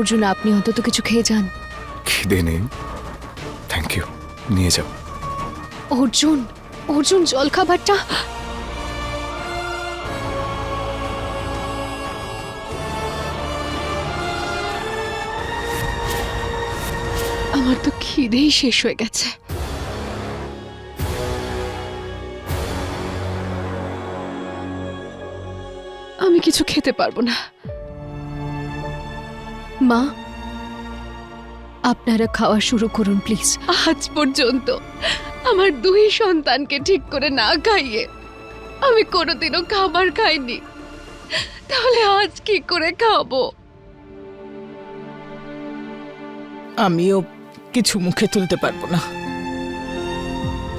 অর্জুন আপনি অন্তত কিছু খেয়ে যান। খিদে নেই। থ্যাংক ইউ নিয়ে যাও। অর্জুন অর্জুন জলখাবারটা। আমার তো খিদেই শেষ হয়ে গেছে। আমি কিছু খেতে পারব না। মা। আপনারা খাওয়া শুরু করুন প্লিজ। আজ পর্যন্ত আমার দুই সন্তানকে ঠিক করে না খাইয়ে আমি কোনোদিনও খাবার খাইনি। তাহলে আজ কি করে খাব? আমিও কিছু মুখে তুলতে পারব না।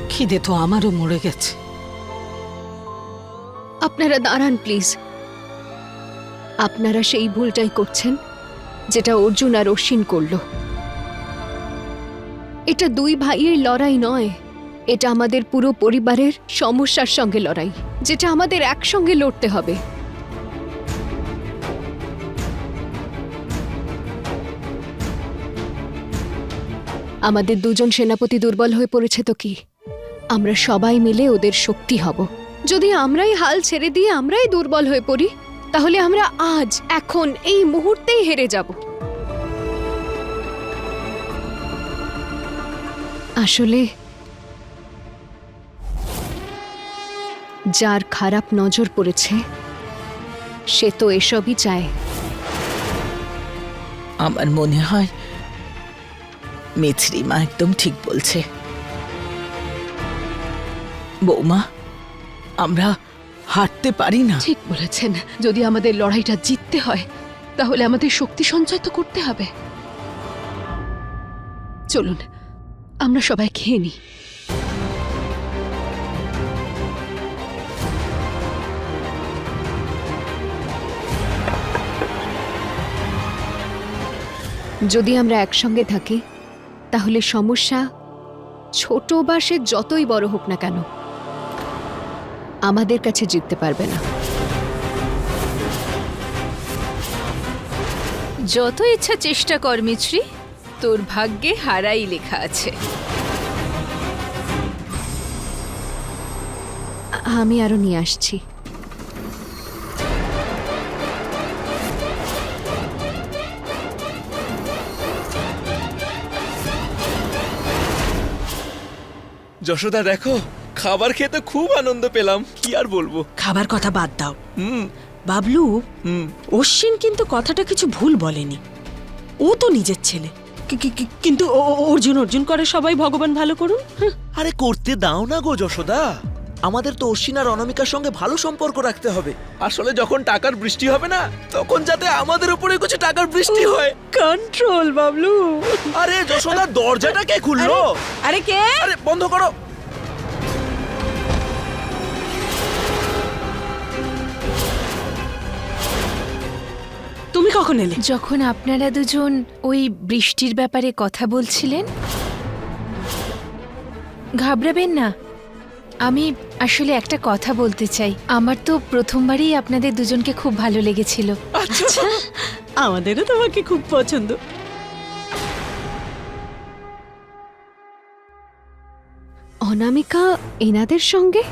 খিদে তো আমারও মরে গেছে। আপনারা দাঁড়ান প্লিজ। আপনারা সেই ভুলটাই করছেন। যেটা অর্জুন আর অশ্বিন করল। এটা দুই ভাইয়ের লড়াই নয়। এটা আমাদের পুরো পরিবারের সমস্যার সঙ্গে লড়াই, যেটা আমাদের একসঙ্গে লড়তে হবে। আমাদের দুজন সেনাপতি দুর্বল হয়ে পড়েছে তো কি? আমরা সবাই মিলে ওদের শক্তি হব। যদি আমরাই হাল ছেড়ে দিয়ে আমরাই দুর্বল হয়ে পড়ি তাহলে আমরা আজ, এখন, এই মুহূর্তেই হেরে যাব। আসলে, যার খারাপ নজর পড়েছে, সে তো এসবই চায়। আমার মনে হয় মিছরিমা একদম ঠিক বলছে। বৌমা, আমরা হারতে পারি না। ঠিক বলেছেন। যদি আমাদের লড়াইটা জিততে হয়, তাহলে আমাদের শক্তি সঞ্চয় তো করতে হবে। চলুন, আমরা সবাই খেয়ে নিই। যদি আমরা একসঙ্গে থাকি, তাহলে সমস্যা ছোট বা সে যতই বড় হোক না কেন। আমাদের কাছে জিততে পারবে না। যত ইচ্ছা চেষ্টা কর মিছরি। তোর ভাগ্যে হারাই লেখা আছে। আমি আরও নিয়ে আসছি। যশোদা দেখো। খাবার খেতে খুব আনন্দ পেলাম। কি আর বলব? খাবার কথা বাদ দাও। হুম। বাবলু হুম। অশ্বিন কিন্তু কথাটা কিছু ভুল বলেনি। ও তো নিজের ছেলে। কি- কি- কি- কিন্তু অর্জুন অর্জুন করে সবাই ভগবান ভালো করুন। আরে করতে দাও না গো যশোদা। আমাদের তো অশ্বিন আর অনামিকার সঙ্গে ভালো সম্পর্ক রাখতে হবে। আসলে যখন টাকার বৃষ্টি হবে না তখন যাতে আমাদের উপরে কিছু টাকার বৃষ্টি হয়। কন্ট্রোল বাবলু। আরে যশোদা দরজাটা কে খুললো? আরে কে? আরে বন্ধ করো। কখন এলে? যখন আপনারা দুজন ওই বৃষ্টির ব্যাপারে কথা বলছিলেন? ঘাবড়াবেন না। আমি আসলে একটা কথা বলতে চাই। আমার তো প্রথমবারই আপনাদের দুজনকে খুব ভালো লেগেছিল। আচ্ছা আমাদেরও তোমাকে খুব পছন্দ। অনামিকা এনাদের সঙ্গে?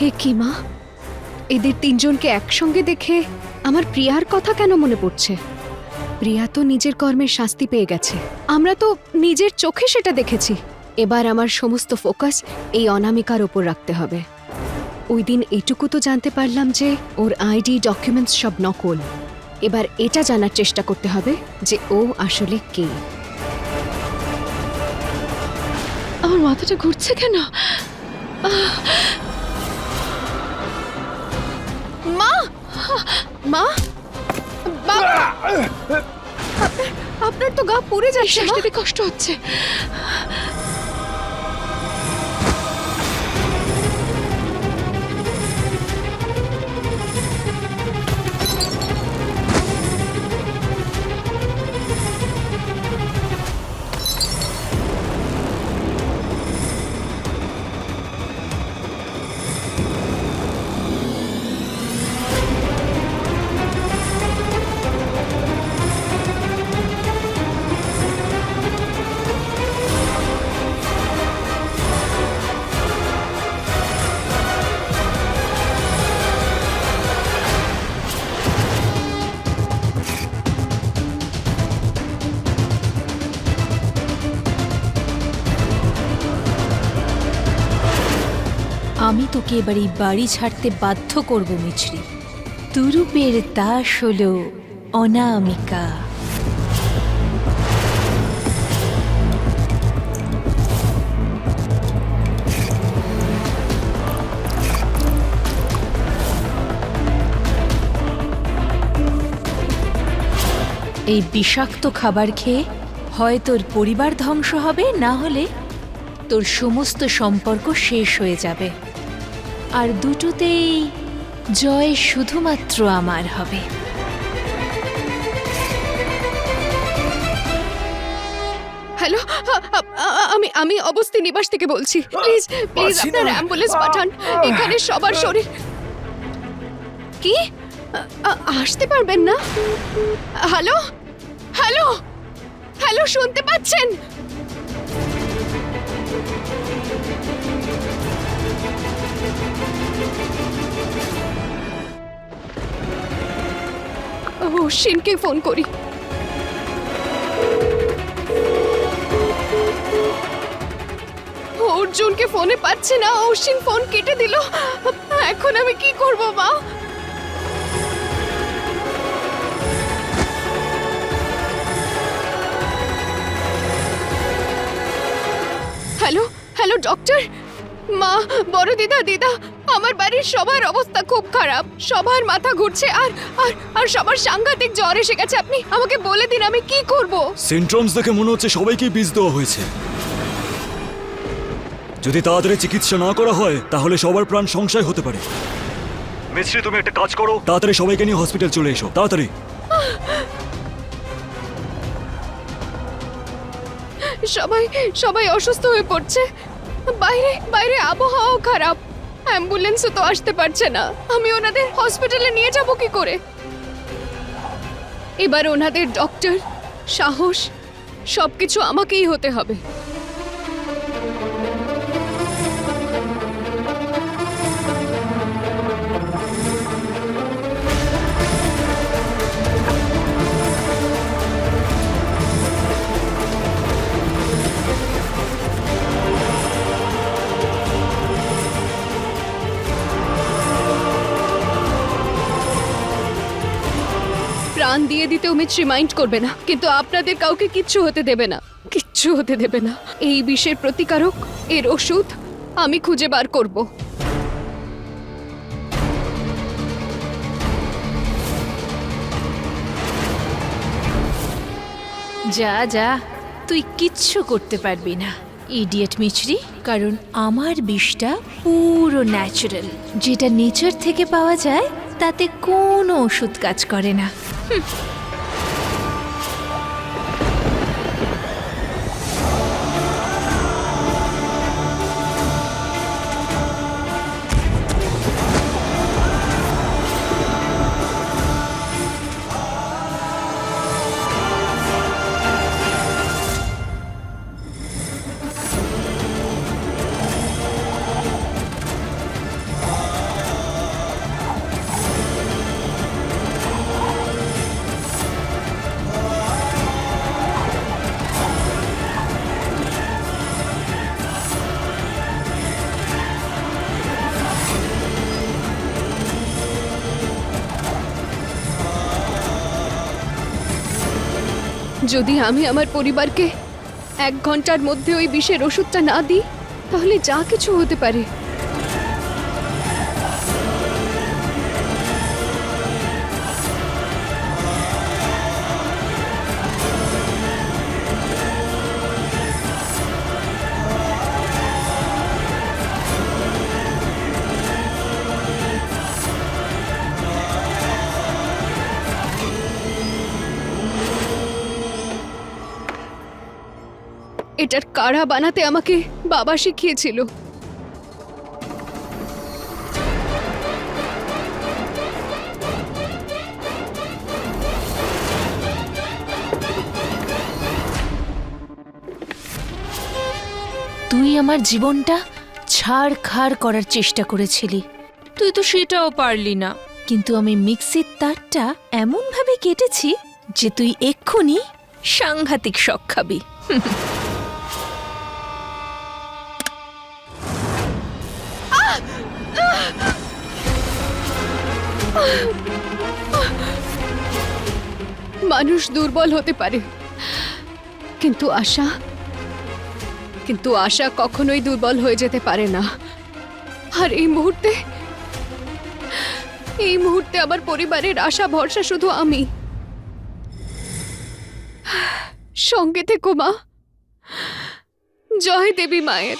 হে কি মা? এদের তিনজনকে একসঙ্গে দেখে আমার প্রিয়ার কথা কেন মনে পড়ছে? প্রিয়া তো নিজের কর্মের শাস্তি পেয়ে গেছে। আমরা তো নিজের চোখে সেটা দেখেছি। এবার আমার সমস্ত ফোকাস এই অনামিকার ওপর রাখতে হবে। ওই দিন এটুকু তো জানতে পারলাম যে ওর আইডি ডকুমেন্টস সব নকল। এবার এটা জানার চেষ্টা করতে হবে যে ও আসলে কে। আমার মাথাটা ঘুরছে কেন? মা! মা! বাবা আপনার- তো গা পুড়ে যাচ্ছে। কষ্ট হচ্ছে। এই বাড়ি ছাড়তে বাধ্য করব মিছরি। তুরুপের দাস হলো অনামিকা। এই বিষাক্ত খাবার খেয়ে হয় তোর পরিবার ধ্বংস হবে, না হলে তোর সমস্ত সম্পর্ক শেষ হয়ে যাবে। আর দুটোতেই জয় শুধুমাত্র আমার হবে। হ্যালো আমি আমি অবস্থি নিবাস থেকে বলছি। প্লিজ প্লিজ আপনার অ্যাম্বুলেন্স পাঠান। এখানে সবার শরীর কি? আসতে পারবেন না? হ্যালো? হ্যালো? হ্যালো শুনতে পাচ্ছেন? শিনকে ফোন করি। অর্জুনকে ফোনে পাচ্ছে না অশ্বিন ফোন কেটে দিল। এখন আমি কি করব, মা? Hello hello, doctor? মা বড় দিদা দিদা আমার বাড়ির সবার অবস্থা খুব খারাপ। সবার মাথা ঘুরছে আর আর আর সবার সাংঘাতিক জ্বর এসে গেছে। আপনি আমাকে বলে দিন আমি কি করব? সিনড্রোমস দেখে মনে হচ্ছে সবাইকেই বীজ দেওয়া হয়েছে। যদি তাড়াতাড়ি চিকিৎসা না করা হয় তাহলে সবার প্রাণ সংশয় হতে পারে। মিস্ত্রি তুমি একটা কাজ করো। তাড়াতাড়ি সবাইকে নিয়ে হসপিটাল চলে এসো তাড়াতাড়ি। সবাই সবাই অসুস্থ হয়ে পড়ছে। বাইরে বাইরে আবহাওয়াও খারাপ। অ্যাম্বুলেন্সও তো আসতে পারছে না। আমি ওনাদের হসপিটালে নিয়ে যাব কি করে? এবার ওনাদের ডক্টর, সাহস, সবকিছু আমাকেই হতে হবে। মিছ রিমাইন্ড করবে না, কিন্তু আপনাদের কাউকে কিচ্ছু হতে দেবে না। কিচ্ছু হতে দেবে না। এই বিষের প্রতিকারক, এর ওষুধ আমি খুঁজে বার করব। যা যা, তুই কিচ্ছু করতে পারবি না। ইডিয়েট মিছরি কারণ আমার বিষটা পুরো ন্যাচারাল যেটা নেচার থেকে পাওয়া যায়, তাতে কোনো ওষুধ কাজ করে না। যদি আমি আমার পরিবারকে এক ঘণ্টার মধ্যে ওই বিষের ওষুধটা না দিই, তাহলে যা কিছু হতে পারে। এটার কাড়া বানাতে আমাকে বাবা শিখিয়েছিল। তুই আমার জীবনটা ছাড় খাড় করার চেষ্টা করেছিলি। তুই তো সেটাও পারলি না। কিন্তু আমি মিক্সির তারটা এমনভাবে কেটেছি যে তুই এক্ষুনি সাংঘাতিক শখ খাবি। মানুষ দুর্বল হতে পারে। কিন্তু আশা কিন্তু আশা কখনোই দুর্বল হয়ে যেতে পারে না। আর এই মুহূর্তে এই মুহূর্তে আমার পরিবারের আশা, ভরসা শুধু আমি। সঙ্গে থেকো মা। জয় দেবী মায়ের।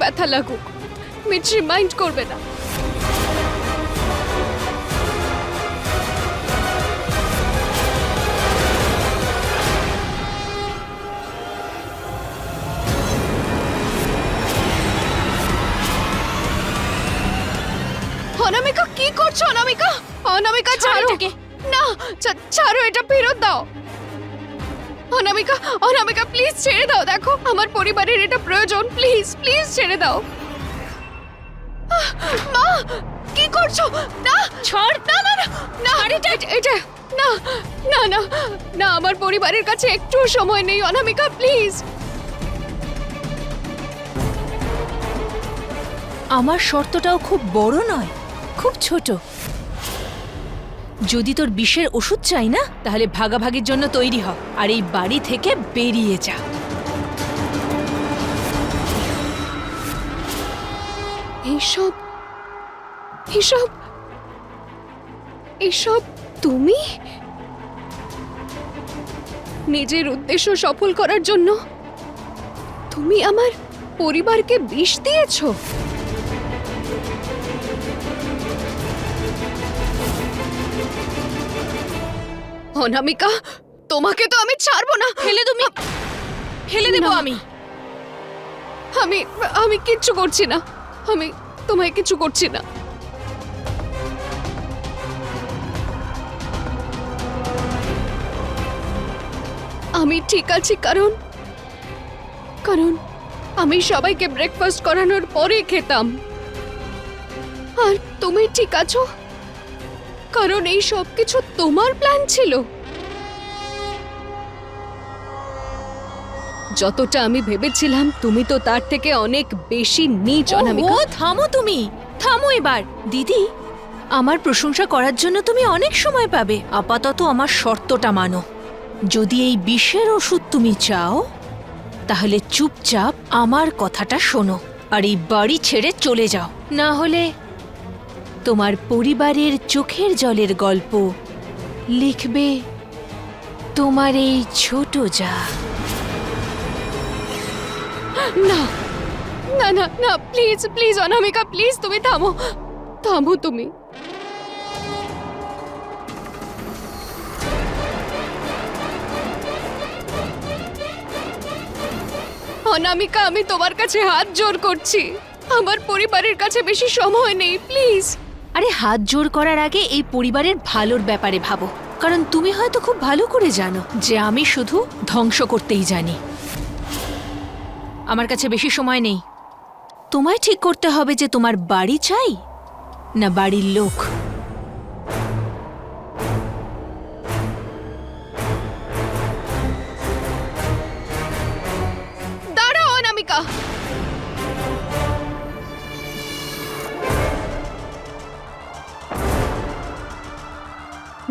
ব্যথা লাগুক। মিত্রি মাইন্ড করবে না। অনামিকা কি করছ অনামিকা? অনামিকা ছাড়ো না ছা- ছাড়ো এটা ফেরত দাও। অনামিকা অনামিকা প্লিজ ছেড়ে দাও দেখো আমার পরিবারের এটা প্রয়োজন প্লিজ প্লিজ ছেড়ে দাও। মা কি করছ? না ছাড়। না না না না এটা এটা না না না না আমার পরিবারের কাছে একটু সময় নেই অনামিকা প্লিজ আমার শর্তটাও খুব বড় নয় খুব ছোট। যদি তোর বিষের ওষুধ চাই না, তাহলে ভাগাভাগির জন্য তৈরি হ, আর এই বাড়ি থেকে বেরিয়ে যা। এইসব এইসব এইসব তুমি? নিজের উদ্দেশ্য সফল করার জন্য তুমি আমার পরিবারকে বিষ দিয়েছ? অনামিকা তোমাকে তো আমি ছাড়বো না। ফেলে তুমি। ফেলে দেবো আমি। আমি আমি কিচ্ছু করছি না। আমি তোমায় কিছু করছি না। আমি ঠিক আছি কারণ কারণ আমি সবাইকে ব্রেকফাস্ট করানোর পরে খেতাম। আর তুমি ঠিক আছো? কারণ এই সব কিছু তোমার প্ল্যান ছিল। যতটা আমি ভেবেছিলাম তুমি তো তার থেকে অনেক বেশি নিচ অনামিকা। থামো তুমি। থামো এবার। দিদি আমার প্রশংসা করার জন্য তুমি অনেক সময় পাবে। আপাতত আমার শর্তটা মানো। যদি এই বিষের ওষুধ তুমি চাও তাহলে চুপচাপ আমার কথাটা শোনো। আর এই বাড়ি ছেড়ে চলে যাও। না হলে তোমার পরিবারের চোখের জলের গল্প। লিখবে, তোমার এই ছোট যা। না না না না প্লিজ প্লিজ অনামিকা প্লিজ তুমি থামো। থামো তুমি। অনামিকা, আমি তোমার কাছে হাত জোর করছি। আমার পরিবারের কাছে বেশি সময় নেই প্লিজ আরে হাত জোর করার আগে এই পরিবারের ভালোর ব্যাপারে ভাবো। কারণ তুমি হয়তো খুব ভালো করে জানো যে আমি শুধু ধ্বংস করতেই জানি। আমার কাছে বেশি সময় নেই। তোমায় ঠিক করতে হবে যে তোমার বাড়ি চাই না বাড়ির লোক। দাঁড়াও অনামিকা।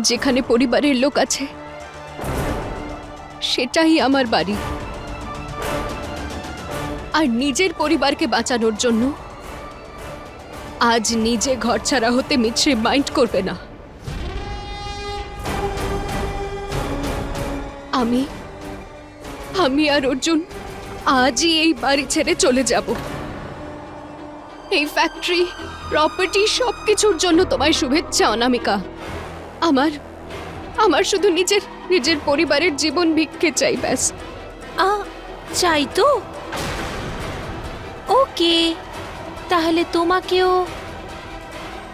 যেখানে পরিবারের লোক আছে, সেটাই আমার বাড়ি। আর নিজের পরিবারকে বাঁচানোর জন্য আজ নিজে ঘর ছাড়া হতে মিছরে মাইন্ড করবে না। আমি আমি আর অর্জুন আজই এই বাড়ি ছেড়ে চলে যাব। এই ফ্যাক্টরি প্রপার্টি সব কিছুর জন্য তোমায় শুভেচ্ছা, অনামিকা। আমার আমার শুধু নিজের নিজের পরিবারের জীবন ভিক্ষে চাই, ব্যাস। আ, চাই তো। ওকে, তাহলে তোমাকেও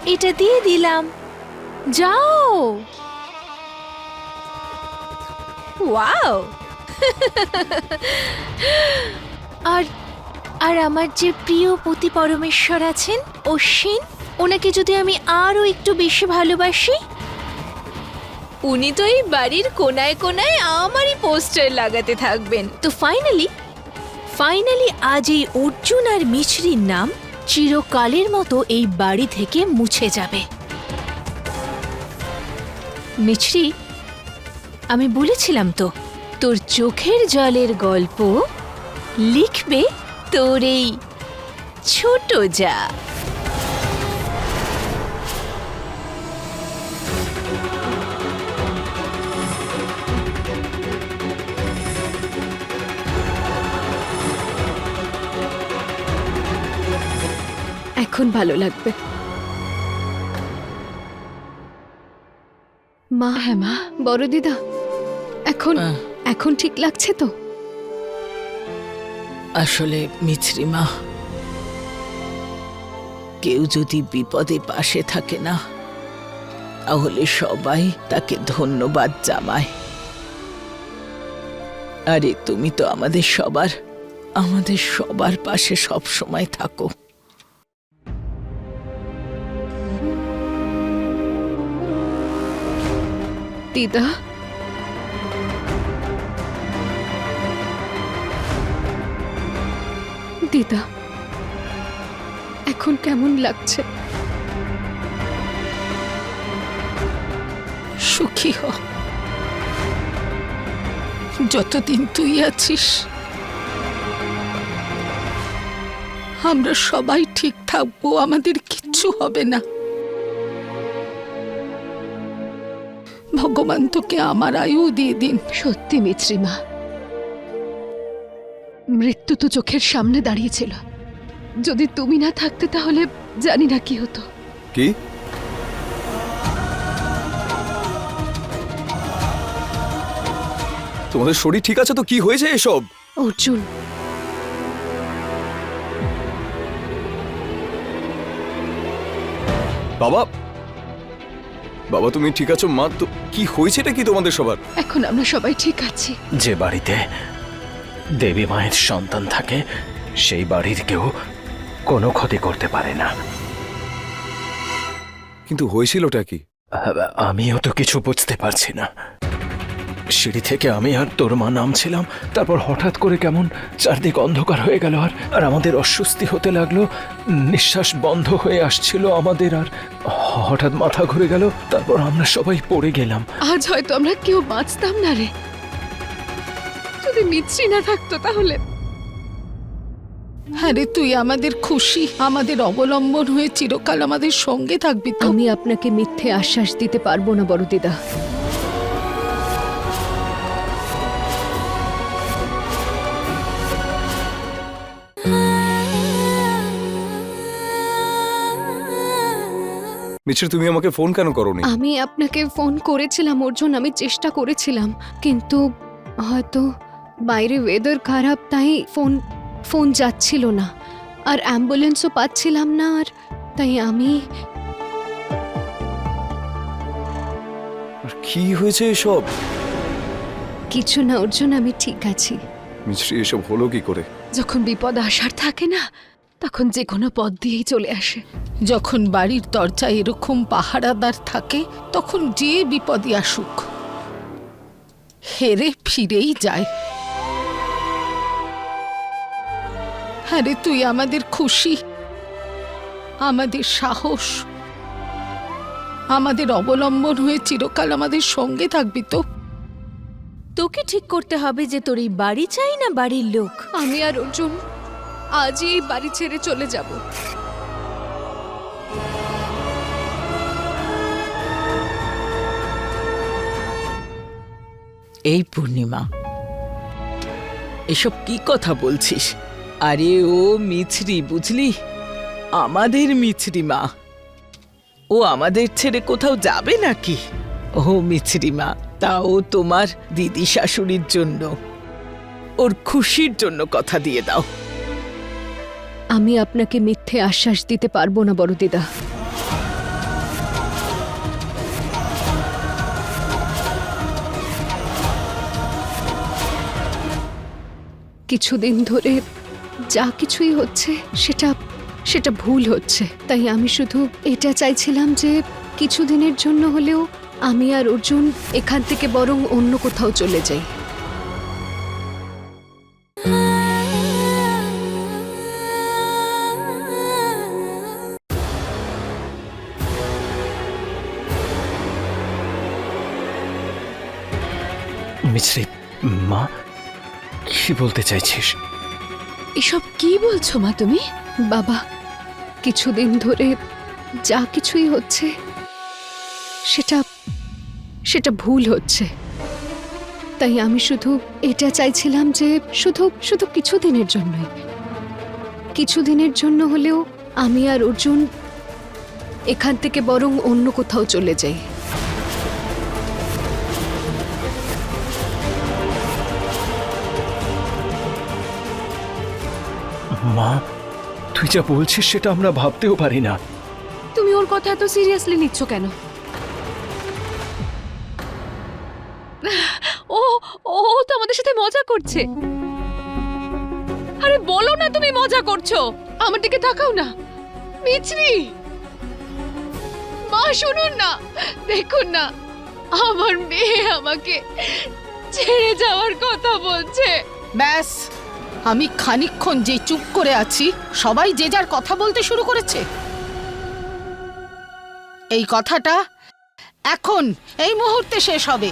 এটা দিয়ে দিলাম। যাও। ওয়াও। আর আর আমার যে প্রিয় পতি পরমেশ্বর আছেন, অশ্বিন, ওনাকে যদি আমি আরও একটু বেশি ভালোবাসি উনি তো এই বাড়ির কোনায় কোনায় আমারই পোস্টার লাগাতে থাকবেন। তো ফাইনালি ফাইনালি আজ এই অর্জুন আর মিছরির নাম চিরকালের মতো এই বাড়ি থেকে মুছে যাবে। মিছরি, আমি বলেছিলাম তো, তোর চোখের জলের গল্প লিখবে তোর এই ছোট যা। এখন ভালো লাগবে। মা হ্যাঁ মা। বড় দিদা এখন এখন ঠিক লাগছে তো? আসলে মিছরিমা কেউ যদি বিপদে পাশে থাকে না তাহলে সবাই তাকে ধন্যবাদ জামায় আরে তুমি তো আমাদের সবার আমাদের সবার পাশে সব সময় থাকো। দিদা দিদা, এখন কেমন লাগছে? সুখী হ। যতদিন তুই আছিস, আমরা সবাই ঠিক থাকব, আমাদের কিচ্ছু হবে না। ভগবান তোকে আমার আয়ু দিয়ে দিন। সত্যি মিছরিমা মৃত্যু তো চোখের সামনে দাঁড়িয়েছিল। যদি তুমি না থাকতে তাহলে জানি না কি হতো। কি? তোমাদের শরীর ঠিক আছে তো? কি হয়েছে এসব? অর্জুন। বাবা বাবা তুমি ঠিক আছো? মা তো কি হয়েছে এটা কি তোমাদের সবার? এখন আমরা সবাই ঠিক আছি। যে বাড়িতে দেবী মায়ের সন্তান থাকে সেই বাড়ির কেউ কোনো ক্ষতি করতে পারে না। কিন্তু হয়েছিলটা কি? আমিও তো কিছু বুঝতে পারছি না। সিঁড়ি থেকে আমি আর তোর মা নামছিলাম। তারপর হঠাৎ করে কেমন চারদিক অন্ধকার হয়ে গেল আর আর আমাদের অস্বস্তি হতে লাগল। নিঃশ্বাস বন্ধ হয়ে আসছিল আমাদের আর হঠাৎ মাথা ঘুরে গেল তারপর আমরা সবাই পড়ে গেলাম। আজ হয়তো আমরা কেউ বাঁচতাম না রে। যদি মিছরি না থাকতো তাহলে? হ্যাঁ রে তুই আমাদের খুশি আমাদের অবলম্বন হয়ে চিরকাল আমাদের সঙ্গে থাকবি তো। আমি আপনাকে মিথ্যে আশ্বাস দিতে পারব না বড় দিদা মিছিল তুমি আমাকে ফোন কেন করোনি? আমি আপনাকে ফোন করেছিলাম অর্জুন আমি চেষ্টা করেছিলাম কিন্তু হয়তো বাইরে ওয়েদার খারাপ তাই ফোন ফোন যাচ্ছিল না। আর অ্যাম্বুলেন্সও পাচ্ছিলাম না আর তাই আমি কি হয়েছে এসব? কিছু না অর্জুন আমি ঠিক আছি। মিছরি এসব হলো কি করে? যখন বিপদ আসার থাকে না তখন যে কোনো পথ দিয়েই চলে আসে। যখন বাড়ির দরজায় এরকম পাহারাদার থাকে তখন যে বিপদই আসুক হেরে ফিরেই যায়। আরে তুই আমাদের খুশি আমাদের সাহস আমাদের অবলম্বন হয়ে চিরকাল আমাদের সঙ্গে থাকবি তো। তোকে ঠিক করতে হবে যে তোর এই বাড়ি চাই না বাড়ির লোক। আমি আর অর্জুন আজই এই বাড়ি ছেড়ে চলে যাব। এই পূর্ণিমা, এসব কি কথা বলছিস? আরে ও মিছরি, বুঝলি? আমাদের মিছরি মা। ও আমাদের ছেড়ে কোথাও যাবে নাকি? ও মিছরি মা, তাও তোমার দিদি শাশুড়ির জন্য। ওর খুশির জন্য কথা দিয়ে দাও। আমি আপনাকে মিথ্যে আশ্বাস দিতে পারব না, বড় দিদা। কিছুদিন ধরে যা কিছুই হচ্ছে, সেটা সেটা ভুল হচ্ছে। তাই আমি শুধু এটা চাইছিলাম যে কিছুদিনের জন্য হলেও আমি আর অর্জুন এখান থেকে বরং অন্য কোথাও চলে যাই। মিছরি, মা, কি বলতে চাইছিস? এসব কি বলছো মা তুমি? বাবা, কিছুদিন ধরে যা কিছুই হচ্ছে, সেটা সেটা ভুল হচ্ছে। তাই আমি শুধু এটা চাইছিলাম যে শুধু শুধু কিছুদিনের জন্যই। কিছুদিনের জন্য হলেও আমি আর অর্জুন এখান থেকে বরং অন্য কোথাও চলে যাই। মা তুই যা বলছিস সেটা আমরা ভাবতেও পারি না। তুমি ওর কথা এত সিরিয়াসলি নিচ্ছ কেন? ও ও তো আমাদের সাথে মজা করছে। আরে বলো না তুমি মজা করছ। আমার দিকে তাকাও না। মিছরি! মা শুনুন না। দেখুন না আমার মেয়ে আমাকে ছেড়ে যাওয়ার কথা বলছে। ব্যাস। আমি খানিক্ষণ যে চুপ করে আছি, সবাই যে যার কথা বলতে শুরু করেছে। এই কথাটা এখন, এই মুহূর্তে শেষ হবে।